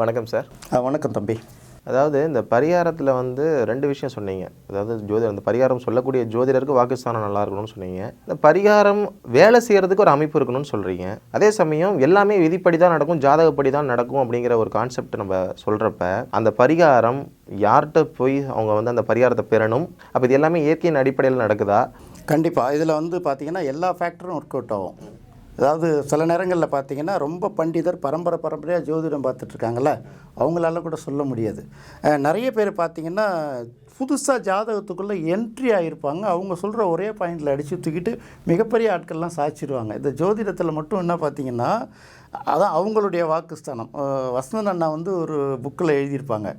வணக்கம் சார். வணக்கம் தம்பி. அதாவது இந்த பரிகாரத்தில் வந்து ரெண்டு விஷயம் சொன்னீங்க. அதாவது ஜோதிடர் இந்த பரிகாரம் சொல்லக்கூடிய ஜோதிடருக்கு வாக்குஸ்தானம் நல்லா இருக்கணும்னு சொன்னீங்க. இந்த பரிகாரம் வேலை செய்கிறதுக்கு ஒரு அமைப்பு இருக்கணும்னு சொல்கிறீங்க அதே சமயம் எல்லாமே விதிப்படி தான் நடக்கும் ஜாதகப்படி தான் நடக்கும் அப்படிங்கிற ஒரு கான்செப்ட் நம்ம சொல்கிறப்ப அந்த பரிகாரம் யார்கிட்ட போய் அவங்க வந்து அந்த பரிகாரத்தை பெறணும்? அப்போ இது எல்லாமே இயற்கையின் அடிப்படையில் நடக்குதா? கண்டிப்பாக இதில் வந்து பார்த்தீங்கன்னா எல்லா ஃபேக்டரும் ஒர்க் அவுட் ஆகும். அதாவது சில நேரங்களில் பார்த்தீங்கன்னா ரொம்ப பண்டிதர் பரம்பரை பரம்பரையாக ஜோதிடம் பார்த்துட்ருக்காங்கள அவங்களால கூட சொல்ல முடியாது. நிறைய பேர் பார்த்தீங்கன்னா புதுசாக ஜாதகத்துக்குள்ளே என்ட்ரி ஆகிருப்பாங்க அவங்க சொல்கிற ஒரே பாயிண்டில் அடித்து தூக்கிட்டு மிகப்பெரிய ஆட்கள்லாம் சாய்ச்சிடுவாங்க இந்த ஜோதிடத்தில் மட்டும் என்ன பார்த்தீங்கன்னா அதான் அவங்களுடைய வாக்குஸ்தானம். அஹ், வசந்தன் அண்ணா வந்து ஒரு புக்கில் எழுதியிருப்பாங்க.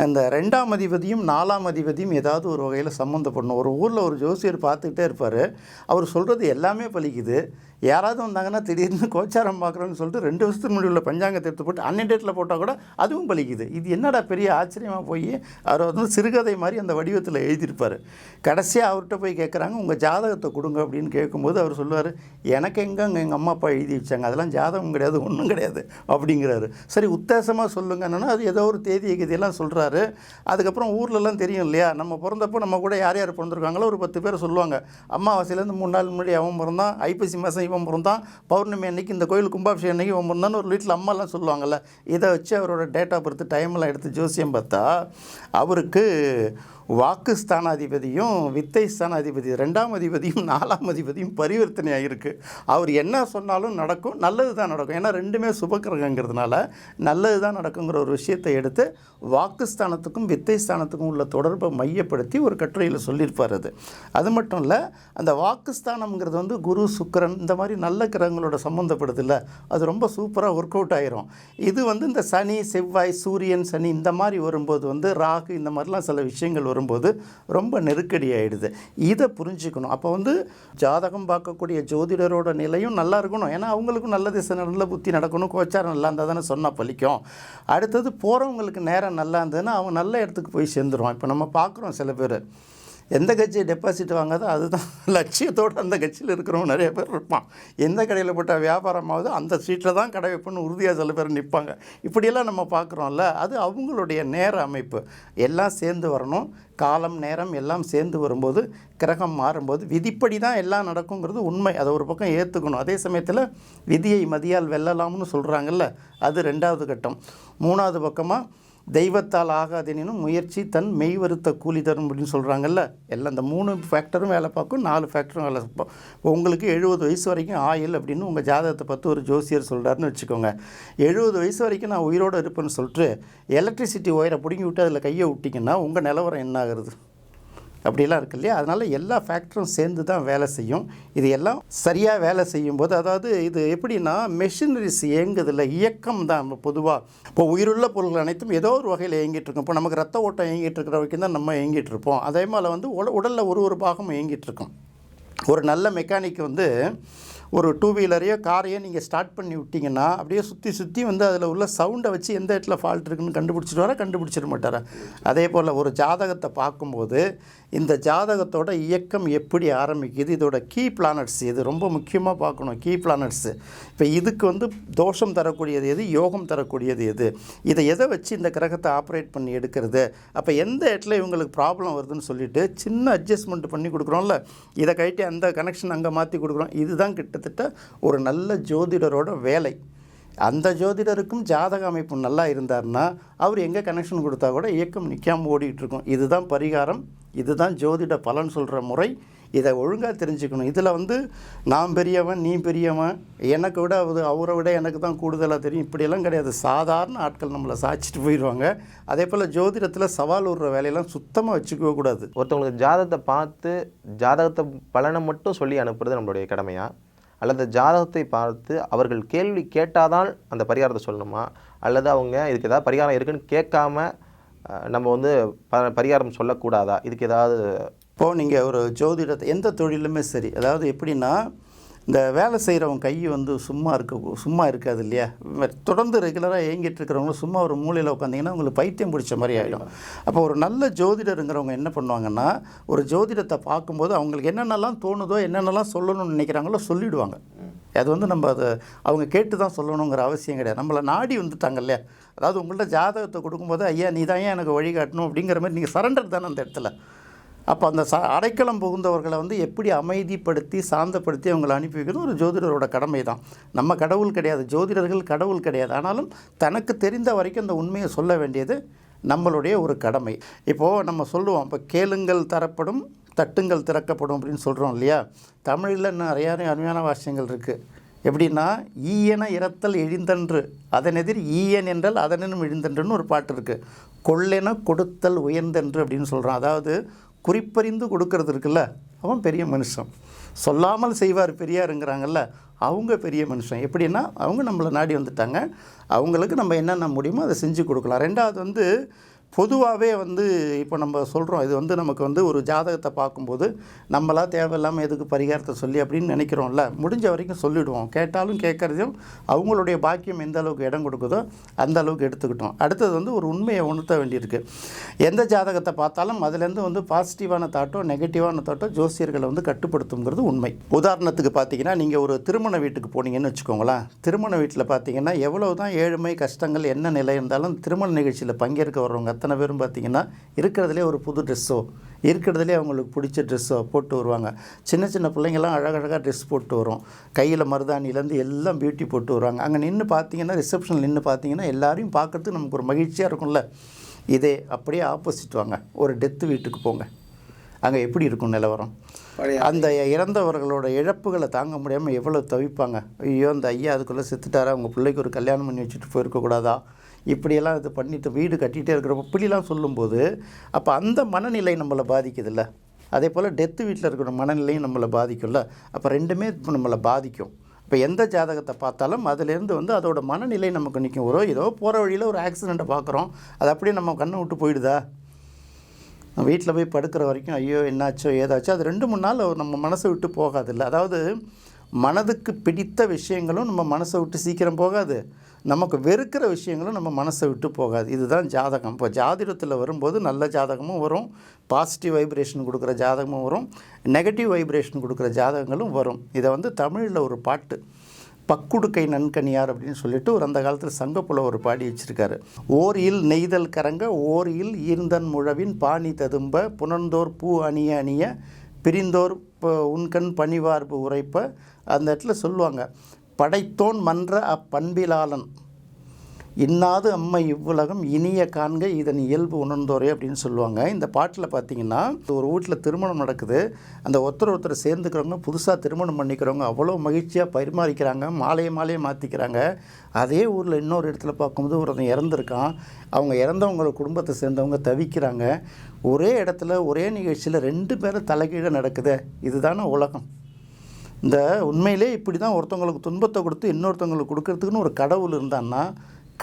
இந்த ரெண்டாம் அதிபதியும் நாலாம் அதிபதியும் ஏதாவது ஒரு வகையில் சம்மந்தப்படணும் ஒரு ஊரில் ஒரு ஜோசியர் பார்த்துக்கிட்டே இருப்பார். அவர் சொல்கிறது எல்லாமே பலிக்குது. யாராவது வந்தாங்கன்னா திடீர்னு கோச்சாரம் பார்க்குறோன்னு சொல்லிட்டு ரெண்டு வருஷத்துக்கு முன்னாடி உள்ள பஞ்சாங்கத்தை எடுத்து போட்டு அன்னை டேட்டில் போட்டால் கூட அதுவும் பலிக்குது. இது என்னடா பெரிய ஆச்சரியமாக போய் அவர் வந்து சிறுகதை மாதிரி அந்த வடிவத்தில் எழுதியிருப்பார். கடைசியாக அவர்கிட்ட போய் கேட்குறாங்க உங்கள் ஜாதகத்தை கொடுங்க அப்படின்னு கேட்கும்போது அவர் சொல்லுவார் எனக்கு எங்கே அங்கே எங்கள் அம்மா அப்பா எழுதி வச்சாங்க? அதெல்லாம் ஜாதகம் கிடையாது. ஒன்றும் கிடையாது அப்படிங்கிறாரு. சரி உத்தேசமாக சொல்லுங்க. என்னென்னா அது ஏதோ ஒரு தேதி கதியெல்லாம் சொல்கிறாரு அதுக்கப்புறம் ஊர்லலாம் தெரியும் இல்லையா? நம்ம பிறந்தப்போ நம்ம கூட யார் யார் பிறந்திருக்காங்களோ ஒரு பத்து பேர் சொல்லுவாங்க. அம்மாவாசையிலேருந்து மூணு நாள் முன்னாடி அவன் பிறந்தான் ஐப்பசி மாதம் இவன் பிறந்தான் பௌர்ணமி அன்னைக்கு இந்த கோயில் கும்பாபிஷேகம் அன்னைக்கு இவன் பிறந்தான்னு ஒரு வீட்டில் அம்மாலாம் சொல்லுவாங்கல்ல. இதை வச்சு அவரோட டேட் ஆஃப் பர்த் டைம்லாம் எடுத்து ஜோசியம் பார்த்தா அவருக்கு வாக்கு ஸ்தானாதிபதியும் வித்தை ஸ்தானாதிபதி ரெண்டாம் அதிபதியும் நாலாம் அதிபதியும் பரிவர்த்தனையாக இருக்குது அவர் என்ன சொன்னாலும் நடக்கும் நல்லது தான் நடக்கும். ஏன்னா ரெண்டுமே சுபக்கிரகங்கிறதுனால நல்லது தான் நடக்குங்கிற ஒரு விஷயத்தை எடுத்து வாக்குஸ்தானத்துக்கும் வித்தை ஸ்தானத்துக்கும் உள்ள தொடர்பை மையப்படுத்தி ஒரு கட்டுரையில் சொல்லியிருப்பார் அது. அது மட்டும் இல்லை அந்த வாக்கு ஸ்தானம்ங்கிறது வந்து குரு சுக்கரன் இந்த மாதிரி நல்ல கிரகங்களோட சம்மந்தப்படுது இல்லை அது ரொம்ப சூப்பராக ஒர்க் அவுட் ஆயிரும். இது வந்து இந்த சனி செவ்வாய் சூரியன் சனி இந்த மாதிரி வரும்போது வந்து ராகு இந்த மாதிரிலாம் சில விஷயங்கள் வரும். வரும்போது ரொம்ப நெருக்கடி ஆகிடுது இதை புரிஞ்சுக்கணும். அப்போ வந்து ஜாதகம் பார்க்கக்கூடிய ஜோதிடரோட நிலையும் நல்லா இருக்கணும். ஏன்னா அவங்களுக்கும் நல்ல திசை நல்ல புத்தி நடக்கணும். கோச்சாரம் நல்லா இருந்தால் தானே சொன்னால் பலிக்கும். அடுத்தது போகிறவங்களுக்கு நேரம் நல்லா இருந்ததுன்னா அவன் நல்ல இடத்துக்கு போய் சேர்ந்துருவான் இப்போ நம்ம பார்க்குறோம் சில பேர். எந்த கட்சி டெபாசிட் வாங்காதோ அதுதான் லட்சியத்தோடு அந்த கட்சியில் இருக்கிறவங்க நிறைய பேர் இருப்பான். எந்த கடையில் போட்டால் வியாபாரமாவது அந்த சீட்டில் தான் கடை வைப்புன்னு உறுதியாக சில பேர் நிற்பாங்க இப்படியெல்லாம் நம்ம பார்க்குறோம்ல அது அவங்களுடைய நேர அமைப்பு. எல்லாம் சேர்ந்து வரணும். காலம் நேரம் எல்லாம் சேர்ந்து வரும்போது கிரகம் மாறும்போது விதிப்படி தான் எல்லாம் நடக்குங்கிறது உண்மை. அதை ஒரு பக்கம் ஏற்றுக்கணும் அதே சமயத்தில் விதியை மதியால் வெல்லலாம்னு சொல்கிறாங்கல்ல அது ரெண்டாவது கட்டம். மூணாவது பக்கமாக தெய்வத்தால் ஆகாதெனினும் முயற்சி தன் மெய் வருத்த கூலி தரும் அப்படின்னு சொல்கிறாங்கல்ல எல்லாம் இந்த மூணு ஃபேக்டரும் வேலை பார்க்கும் நாலு ஃபேக்டரும் வேலை பார்க்கும் உங்களுக்கு எழுபது வயசு வரைக்கும் ஆயில் அப்படின்னு உங்கள் ஜாதகத்தை பார்த்து ஒரு ஜோசியர் சொல்கிறாருன்னு வச்சுக்கோங்க. எழுபது வயசு வரைக்கும் நான் உயிரோடு இருப்பேன்னு சொல்லிட்டு எலக்ட்ரிசிட்டி ஒயரை பிடுங்கி விட்டு அதில் கையை விட்டிங்கன்னா உங்கள் நிலவரம் என்ன ஆகுறது? அப்படிலாம் இருக்கு இல்லையா? அதனால் எல்லா ஃபேக்டரும் சேர்ந்து தான் வேலை செய்யும். இது எல்லாம் சரியாக வேலை செய்யும்போது அதாவது இது எப்படின்னா மெஷினரிஸ் இயங்குதில்ல இயக்கம் தான் பொதுவாக இப்போ உயிருள்ள பொருள்கள் அனைத்தும் ஏதோ ஒரு வகையில் இயங்கிட்டு இருக்கும். இப்போ நமக்கு ரத்த ஓட்டம் இயங்கிட்டு இருக்கிற வரைக்கும் தான் நம்ம இயங்கிட்டு இருப்போம். அதே மாதிரி வந்து உட உடலில் ஒரு ஒரு பாகமும் இயங்கிட்டு இருக்கும். ஒரு நல்ல மெக்கானிக் வந்து ஒரு டூ வீலரையோ காரையோ நீங்கள் ஸ்டார்ட் பண்ணி விட்டிங்கன்னா அப்படியே சுற்றி சுற்றி வந்து அதில் உள்ள சவுண்டை வச்சு எந்த இடத்துல ஃபால்ட் இருக்குன்னு கண்டுபிடிச்சிட்டு வர கண்டுபிடிச்சிட மாட்டாரா. அதே போல் ஒரு ஜாதகத்தை பார்க்கும்போது இந்த ஜாதகத்தோட இயக்கம் எப்படி ஆரம்பிக்குது இதோட கீ பிளானட்ஸ் இது ரொம்ப முக்கியமாக பார்க்கணும் கீ பிளானட்ஸு இப்போ இதுக்கு வந்து தோஷம் தரக்கூடியது எது? யோகம் தரக்கூடியது எது? இதை எதை வச்சு இந்த கிரகத்தை ஆப்ரேட் பண்ணி எடுக்கிறது? அப்போ எந்த இடத்துல இவங்களுக்கு ப்ராப்ளம் வருதுன்னு சொல்லிட்டு சின்ன அட்ஜஸ்ட்மெண்ட் பண்ணி கொடுக்குறோம்ல இதை கழிட்டு அந்த கனெக்ஷன் அங்கே மாற்றி கொடுக்குறோம். இதுதான் கிட்ட கிட்டத்தட்ட ஒரு நல்ல ஜோதிடரோட வேலை. அந்த ஜோதிடருக்கும் ஜாதக அமைப்பு நல்லா இருந்தார்னா அவர் எங்கே கனெக்ஷன் கொடுத்தா கூட இயக்கம் நிற்காமல் ஓடிட்டு இருக்கும் இதுதான் பரிகாரம் இதுதான் ஜோதிட பலன் சொல்கிற முறை. இதை ஒழுங்காக தெரிஞ்சுக்கணும். இதில் வந்து நான் பெரியவன் நீ பெரியவன். எனக்கு விட அது அவரை விட எனக்கு தான் கூடுதலாக தெரியும். இப்படியெல்லாம் கிடையாது. சாதாரண ஆட்கள் நம்மளை சாய்ச்சிட்டு போயிடுவாங்க. அதே போல் ஜோதிடத்தில் சவால் விடுற வேலையெல்லாம் சுத்தமாக வச்சுக்கவே கூடாது. ஒருத்தவங்களுக்கு ஜாதகத்தை பார்த்து ஜாதகத்தை பலனை மட்டும் சொல்லி அனுப்புறது நம்மளுடைய கடமையாக அல்லது ஜாதகத்தை பார்த்து அவர்கள் கேள்வி கேட்டாதான் அந்த பரிகாரத்தை சொல்லணுமா? அல்லது அவங்க இதுக்கு ஏதாவது பரிகாரம் இருக்குன்னு கேட்காம நம்ம வந்து ப பரிகாரம் சொல்லக்கூடாதா? இதுக்கு ஏதாவது இப்போது நீங்கள் ஒரு ஜோதிடத்தை எந்த தொழிலுமே சரி. அதாவது எப்படின்னா இந்த வேலை செய்கிறவங்க கை வந்து சும்மா இருக்க சும்மா இருக்காது இல்லையா? தொடர்ந்து ரெகுலராக இயங்கிட்டு இருக்கிறவங்க சும்மா ஒரு மூலையில் உட்காந்திங்கன்னா உங்களுக்கு பைத்தியம் பிடிச்ச மாதிரி ஆகிடும் அப்போ ஒரு நல்ல ஜோதிடருங்கிறவங்க என்ன பண்ணுவாங்கன்னா ஒரு ஜோதிடத்தை பார்க்கும்போது அவங்களுக்கு என்னென்னலாம் தோணுதோ என்னென்னலாம் சொல்லணும்னு நினைக்கிறாங்களோ சொல்லிவிடுவாங்க அது வந்து நம்ம அதை அவங்க கேட்டு தான் சொல்லணுங்கிற அவசியம் கிடையாது. நம்மளை நாடி வந்துட்டாங்க இல்லையா? அதாவது உங்கள்ட்ட ஜாதகத்தை கொடுக்கும்போது ஐயா நீ தான் ஏன் எனக்கு வழிகாட்டணும்? அப்படிங்கிற மாதிரி நீங்கள் சரண்டர் தானே அந்த இடத்துல. அப்போ அந்த ச அடைக்கலம் புகுந்தவர்களை வந்து எப்படி அமைதிப்படுத்தி சாந்தப்படுத்தி அவங்களை அனுப்பி வைக்கிறது ஒரு ஜோதிடரோட கடமை தான் நம்ம கடவுள் கிடையாது ஜோதிடர்கள் கடவுள் கிடையாது. ஆனாலும் தனக்கு தெரிந்த வரைக்கும் அந்த உண்மையை சொல்ல வேண்டியது நம்மளுடைய ஒரு கடமை. இப்போது நம்ம சொல்லுவோம் இப்போ கேளுங்கள் தரப்படும் தட்டுங்கள் திறக்கப்படும் அப்படின்னு சொல்கிறோம் இல்லையா? தமிழில் நிறையா அருமையான வாசியங்கள் இருக்குது எப்படின்னா ஈயன இறத்தல் இழிந்தன்று அதனெதிர் ஈயன் என்றால் அதனும் இழிந்தன்றுன்னு ஒரு பாட்டு இருக்குது கொள்ளென கொடுத்தல் உயர்ந்தன்று அப்படின்னு சொல்கிறோம் அதாவது குறிப்பறிந்து கொடுக்கறது இருக்குல்ல? அவன் பெரிய மனுஷன். சொல்லாமல் செய்வார் பெரியாருங்கிறாங்கல்ல அவங்க பெரிய மனுஷன். எப்படின்னா அவங்க நம்மளை நாடி வந்துட்டாங்க. அவங்களுக்கு நம்ம என்னென்ன முடியுமோ அதை செஞ்சு கொடுக்கலாம். ரெண்டாவது வந்து பொதுவாகவே வந்து இப்போ நம்ம சொல்கிறோம் இது வந்து நமக்கு வந்து ஒரு ஜாதகத்தை பார்க்கும்போது நம்மளா தேவையில்லாமல் எதுக்கு பரிகாரத்தை சொல்லி அப்படின்னு நினைக்கிறோம்ல முடிஞ்ச வரைக்கும் சொல்லிவிடுவோம் கேட்டாலும் கேட்குறதையும் அவங்களுடைய பாக்கியம் எந்த அளவுக்கு இடம் கொடுக்குதோ அந்த அளவுக்கு எடுத்துக்கிட்டோம். அடுத்தது வந்து ஒரு உண்மையை உணர்த்த வேண்டியிருக்கு. எந்த ஜாதகத்தை பார்த்தாலும் அதுலேருந்து வந்து பாசிட்டிவான தாட்டோ நெகட்டிவான தாட்டோ ஜோசியர்களை வந்து கட்டுப்படுத்துங்கிறது உண்மை. உதாரணத்துக்கு பார்த்தீங்கன்னா நீங்கள் ஒரு திருமண வீட்டுக்கு போனீங்கன்னு வச்சுக்கோங்களேன். திருமண வீட்டில் பார்த்தீங்கன்னா எவ்வளோ தான் ஏழ்மை கஷ்டங்கள் என்ன நிலை இருந்தாலும் திருமண நிகழ்ச்சியில் பங்கேற்க வர்றவங்க அத்தனை பேரும் பார்த்தீங்கன்னா இருக்கிறதுலே ஒரு புது ட்ரெஸ்ஸோ இருக்கிறதுலே அவங்களுக்கு பிடிச்ச ட்ரெஸ்ஸோ போட்டு வருவாங்க. சின்ன சின்ன பிள்ளைங்கள்லாம் அழகழகாக ட்ரெஸ் போட்டு வரும். கையில் மருதாணிலேருந்து எல்லாம் பியூட்டி போட்டு வருவாங்க. அங்கே நின்று பார்த்தீங்கன்னா ரிசப்ஷனில் நின்று பார்த்தீங்கன்னா எல்லாரையும் பார்க்கறதுக்கு நமக்கு ஒரு மகிழ்ச்சியாக இருக்கும்ல. இதே அப்படியே ஆப்போசிட் வாங்க. ஒரு டெத்து வீட்டுக்கு போங்க. அங்கே எப்படி இருக்கும் நிலவரம்? அந்த இறந்தவர்களோட இழப்புகளை தாங்க முடியாமல் எவ்வளோ தவிப்பாங்க. ஐயோ அந்த ஐயா அதுக்குள்ளே செத்துட்டாரா? அவங்க பிள்ளைக்கு ஒரு கல்யாணம் பண்ணி வச்சுட்டு போயிருக்கக்கூடாதா? இப்படியெல்லாம் இது பண்ணிட்டு வீடு கட்டிகிட்டே இருக்கிறப்ப இப்படிலாம் சொல்லும்போது அப்போ அந்த மனநிலை நம்மளை பாதிக்குதுல்ல? அதே போல் டெத்து வீட்டில் இருக்கிற மனநிலையும் நம்மளை பாதிக்கும்ல? அப்போ ரெண்டுமே இப்போ நம்மளை பாதிக்கும். இப்போ எந்த ஜாதகத்தை பார்த்தாலும் அதுலேருந்து வந்து அதோட மனநிலை நமக்கு நிற்கும். ஒரு ஏதோ போகிற வழியில் ஒரு ஆக்சிடெண்ட்டை பார்க்குறோம். அது அப்படியே நம்ம கண்ணை விட்டு போயிடுதா? வீட்டில் போய் படுக்கிற வரைக்கும் ஐயோ என்னாச்சோ ஏதாச்சோ அது ரெண்டு மூணு நாள் நம்ம மனசை விட்டு போகாதில்ல. அதாவது மனதுக்கு பிடித்த விஷயங்களும் நம்ம மனசை விட்டு சீக்கிரம் போகாது. நமக்கு வெறுக்கிற விஷயங்களும் நம்ம மனசை விட்டு போகாது. இதுதான் ஜாதகம். இப்போ ஜாதிடத்தில் வரும்போது நல்ல ஜாதகமும் வரும். பாசிட்டிவ் வைப்ரேஷன் கொடுக்குற ஜாதகமும் வரும். நெகட்டிவ் வைப்ரேஷன் கொடுக்குற ஜாதகங்களும் வரும். இதை வந்து தமிழில் ஒரு பாட்டு பக்குடுக்கை நன்கனியார் அப்படின்னு சொல்லிட்டு ஒரு அந்த காலத்தில் சங்கப்புல ஒரு பாடி வச்சுருக்காரு. ஓர் இல் நெய்தல் கரங்க ஓர் இல் ஈர்ந்தன் முழவின் பாணி ததும்ப புனந்தோர் பூ அணிய அணிய பிரிந்தோர் இப்போ உன்கண் பணிவார்பு உரைப்ப அந்த இடத்துல சொல்லுவாங்க படைத்தோன் மன்ற அப்பண்பிலாளன். இன்னாது அம்மை இவ்வுலகம் இனிய காண்க இதன் இயல்பு உணர்ந்தோரே அப்படின்னு சொல்லுவாங்க. இந்த பாட்டில் பார்த்தீங்கன்னா ஒரு வீட்டில் திருமணம் நடக்குது. அந்த ஒருத்தர் ஒருத்தர் சேர்ந்துக்கிறவங்க புதுசாக திருமணம் பண்ணிக்கிறவங்க அவ்வளோ மகிழ்ச்சியாக பரிமாறிக்கிறாங்க மாலையை மாலையை மாற்றிக்கிறாங்க அதே ஊரில் இன்னொரு இடத்துல பார்க்கும்போது ஒருத்தன் இறந்துருக்கான். அவங்க இறந்தவங்களோட குடும்பத்தை சேர்ந்தவங்க தவிக்கிறாங்க. ஒரே இடத்துல ஒரே நிகழ்ச்சியில் ரெண்டு பேரும் தலைகீழே நடக்குது. இதுதானே உலகம். இந்த உண்மையிலே இப்படி தான் ஒருத்தவங்களுக்கு துன்பத்தை கொடுத்து இன்னொருத்தவங்களுக்கு கொடுக்கறதுக்குன்னு ஒரு கடவுள் இருந்தான்னா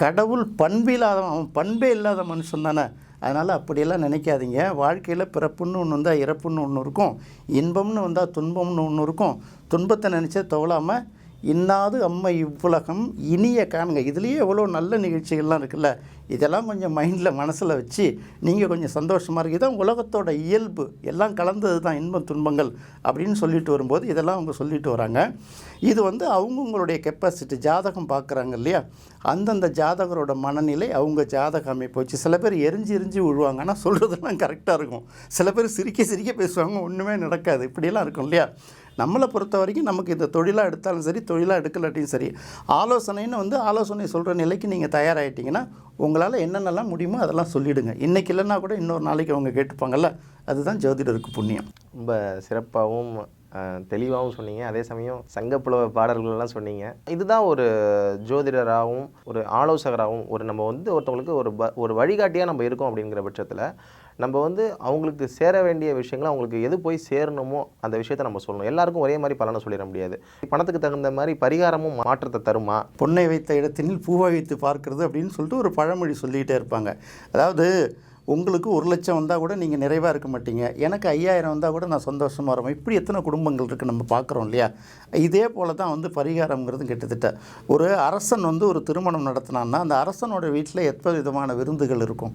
கடவுள் பண்பில்லாதவன் அவன் பண்பே இல்லாத மனுஷன் தானே. அதனால் அப்படியெல்லாம் நினைக்காதீங்க. வாழ்க்கையில் பிறப்புன்னு ஒன்று வந்தால் இறப்புன்னு ஒன்று இருக்கும். இன்பம்னு வந்தால் துன்பம்னு ஒன்று இருக்கும். துன்பத்தை நினச்சே தவளாமல் இன்னாது அம்மை இவ்வுலகம் இனிய காணுங்க. இதுலேயே எவ்வளோ நல்ல நிகழ்ச்சிகள்லாம் இருக்குல்ல? இதெல்லாம் கொஞ்சம் மைண்டில் மனசில் வச்சு நீங்கள் கொஞ்சம் சந்தோஷமாக இருக்குது இதான் உலகத்தோட இயல்பு. எல்லாம் கலந்தது தான் இன்பம் துன்பங்கள் அப்படின்னு சொல்லிட்டு வரும்போது இதெல்லாம் அவங்க சொல்லிட்டு வராங்க. இது வந்து அவங்கவுங்களுடைய கெப்பாசிட்டி ஜாதகம் பார்க்குறாங்க இல்லையா? அந்தந்த ஜாதகரோட மனநிலை அவங்க ஜாதக அமைப்பு வச்சு. சில பேர் எரிஞ்சு எரிஞ்சு விழுவாங்க. ஆனால் சொல்கிறதெல்லாம் கரெக்டாக இருக்கும். சில பேர் சிரிக்க சிரிக்க பேசுவாங்க. ஒன்றுமே நடக்காது. இப்படியெல்லாம் இருக்கும் இல்லையா? நம்மளை பொறுத்த வரைக்கும் நமக்கு இந்த தொழிலாக எடுத்தாலும் சரி தொழிலாக எடுக்கலாட்டியும் சரி ஆலோசனைன்னு வந்து ஆலோசனை சொல்கிற நிலைக்கு நீங்கள் தயாராகிட்டீங்கன்னா உங்களால் என்னென்னலாம் முடியுமோ அதெல்லாம் சொல்லிவிடுங்க இன்றைக்கி இல்லைன்னா கூட இன்னொரு நாளைக்கு அவங்க கேட்டுப்பாங்கள்ல அதுதான் ஜோதிடருக்கு புண்ணியம். ரொம்ப சிறப்பாகவும் தெளிவாகவும் சொன்னீங்க. அதே சமயம் சங்கப்புலவ பாடல்கள்லாம் சொன்னீங்க. இதுதான் ஒரு ஜோதிடராகவும் ஒரு ஆலோசகராகவும் ஒரு நம்ம வந்து ஒருத்தவங்களுக்கு ஒரு ப ஒரு வழிகாட்டியாக நம்ம இருக்கோம் அப்படிங்கிற பட்சத்தில் நம்ம வந்து அவங்களுக்கு சேர வேண்டிய விஷயங்களை அவங்களுக்கு எது போய் சேரணுமோ அந்த விஷயத்தை நம்ம சொல்லணும். எல்லாருக்கும் ஒரே மாதிரி பலனை சொல்லிட முடியாது. பணத்துக்கு தகுந்த மாதிரி பரிகாரமும் மாற்றத்தை தருமா? பொன்னை வைத்த இடத்தினில் பூவை வைத்து பார்க்கறது அப்படின்னு சொல்லிட்டு ஒரு பழமொழி சொல்லிக்கிட்டே இருப்பாங்க. அதாவது உங்களுக்கு ஒரு லட்சம் வந்தால் கூட நீங்கள் நிறைவாக இருக்க மாட்டீங்க. எனக்கு ஐயாயிரம் வந்தால் கூட நான் சந்தோஷமாக இருப்பேன். இப்படி எத்தனை குடும்பங்கள் இருக்குது நம்ம பார்க்குறோம் இல்லையா? இதே போல தான் வந்து பரிகாரம்ங்கிறது கிட்டத்தட்ட. ஒரு அரசன் வந்து ஒரு திருமணம் நடத்தினான்னா அந்த அரசனோட வீட்டில் எத்தனை விதமான விருந்துகள் இருக்கும்?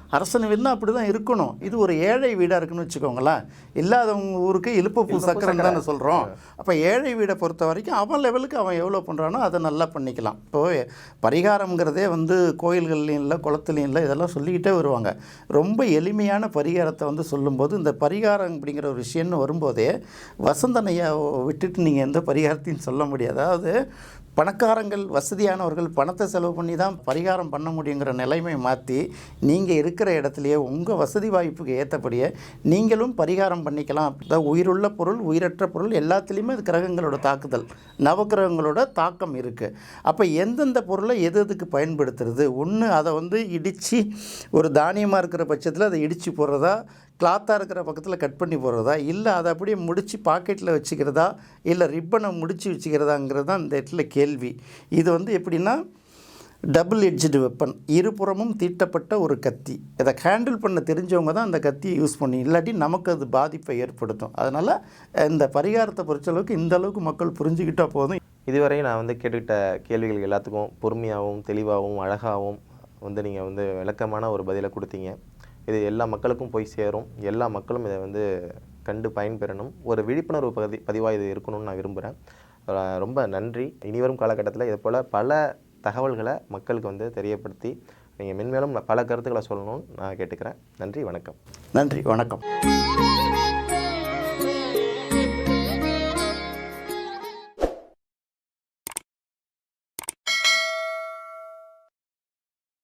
அரசன் வீடுனா அப்படி தான் இருக்கணும். இது ஒரு ஏழை வீடாக இருக்குன்னு வச்சுக்கோங்களேன். இல்லாதவங்க ஊருக்கு இழுப்பப்பூ சக்கரம் தானே சொல்கிறோம் அப்போ ஏழை வீடை பொறுத்த வரைக்கும் அவன் லெவலுக்கு அவன் எவ்வளோ பண்ணுறானோ அதை நல்லா பண்ணிக்கலாம். இப்போ பரிகாரம்ங்கிறதே வந்து கோயில்கள்லையும் இல்லை குளத்துலையும் இல்லை இதெல்லாம் சொல்லிக்கிட்டே வருவாங்க. ரொம்ப எளிமையான பரிகாரத்தை வந்து சொல்லும்போது இந்த பரிகாரம் அப்படிங்கிற ஒரு விஷயம்னு வரும்போதே வசந்தனையை விட்டுட்டு நீங்கள் எந்த பரிகாரத்தையும் சொல்ல முடியாது. அதாவது பணக்காரங்கள் வசதியானவர்கள் பணத்தை செலவு பண்ணி தான் பரிகாரம் பண்ண முடியுங்கிற நிலைமை மாற்றி நீங்கள் இருக்கிற இடத்துலையே உங்கள் வசதி வாய்ப்புக்கு ஏற்றபடியே நீங்களும் பரிகாரம் பண்ணிக்கலாம். அப்படிதான் உயிருள்ள பொருள் உயிரற்ற பொருள் எல்லாத்துலேயுமே அது கிரகங்களோட தாக்குதல் நவக்கிரகங்களோட தாக்கம் இருக்குது அப்போ எந்தெந்த பொருளை எது எதுக்கு பயன்படுத்துறது? ஒன்று அதை வந்து இடித்து ஒரு தானியமாக இருக்கிற பட்சத்தில் அதை இடித்து போடுறதா? கிளாத்தாக இருக்கிற பக்கத்தில் கட் பண்ணி போடுறதா? இல்லை அதை அப்படியே முடித்து பாக்கெட்டில் வச்சுக்கிறதா? இல்லை ரிப்பனை முடித்து வச்சுக்கிறதாங்கிறது தான் இந்த இடத்துல கேள்வி. இது வந்து எப்படின்னா டபுள் எட்ஜ்டு வெப்பன். இருபுறமும் தீட்டப்பட்ட ஒரு கத்தி. இதை ஹேண்டில் பண்ண தெரிஞ்சவங்க தான் அந்த கத்தியை யூஸ் பண்ணி இல்லாட்டி நமக்கு அது பாதிப்பை ஏற்படுத்தும். அதனால் இந்த பரிகாரத்தை பொறுத்தளவுக்கு இந்த அளவுக்கு மக்கள் புரிஞ்சுக்கிட்டால் போதும். இதுவரை நான் வந்து கேட்டுக்கிட்ட கேள்விகள் எல்லாத்துக்கும் பொறுமையாகவும் தெளிவாகவும் அழகாகவும் வந்து நீங்கள் வந்து விளக்கமான ஒரு பதிலை கொடுத்தீங்க. இது எல்லா மக்களுக்கும் போய் சேரும். எல்லா மக்களும் இதை வந்து கண்டு பயன்பெறணும். ஒரு விழிப்புணர்வு பதி பதிவாக இது இருக்கணும்னு நான் விரும்புகிறேன் ரொம்ப நன்றி. இனிவரும் காலகட்டத்தில் இது போல் பல தகவல்களை மக்களுக்கு வந்து தெரியப்படுத்தி நீங்கள் மென்மேலும் பல கருத்துக்களை சொல்லணும்னு நான் கேட்டுக்கிறேன். நன்றி வணக்கம். நன்றி வணக்கம்.